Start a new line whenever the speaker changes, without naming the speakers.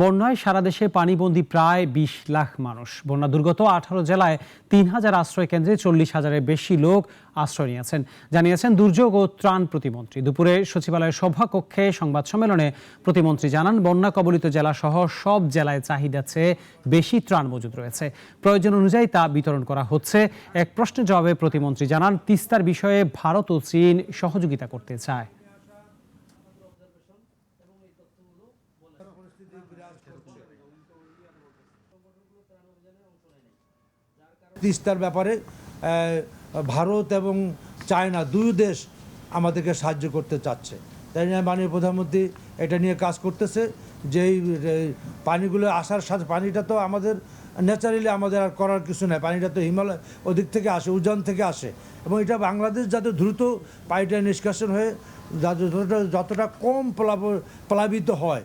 বন্যায় সারা দেশে পানিবন্দী প্রায় বিশ লাখ মানুষ। বন্যা দুর্গত আঠারো জেলায় তিন হাজার আশ্রয় কেন্দ্রে চল্লিশ হাজারের বেশি লোক আশ্রয় নিয়েছেন। জানিয়েছেন দুর্যোগ ও ত্রাণ প্রতিমন্ত্রী। দুপুরে সচিবালয়ের সভাকক্ষে সংবাদ সম্মেলনে প্রতিমন্ত্রী জানান, বন্যা কবলিত জেলা সহ সব জেলায় চাহিদা চেয়ে বেশি ত্রাণ মজুদ রয়েছে। প্রয়োজন অনুযায়ী তা বিতরণ করা হচ্ছে। এক প্রশ্নের জবাবে প্রতিমন্ত্রী জানান, তিস্তার বিষয়ে ভারত ও চীন সহযোগিতা করতে চায়।
তিস্তার ব্যাপারে ভারত এবং চায়না দুই দেশ আমাদেরকে সাহায্য করতে চাচ্ছে। তাই জন্য মাননীয় প্রধানমন্ত্রী এটা নিয়ে কাজ করতেছে, যে পানিগুলো আসার সাথে পানিটা তো আমাদের ন্যাচারালি আমাদের আর করার কিছু নাই। পানিটা তো হিমালয় ওদিক থেকে আসে, উজান থেকে আসে। এবং এটা বাংলাদেশ যাতে দ্রুত পানিটা নিষ্কাশন হয়ে যাতে যতটা যতটা কম প্লাব প্লাবিত হয়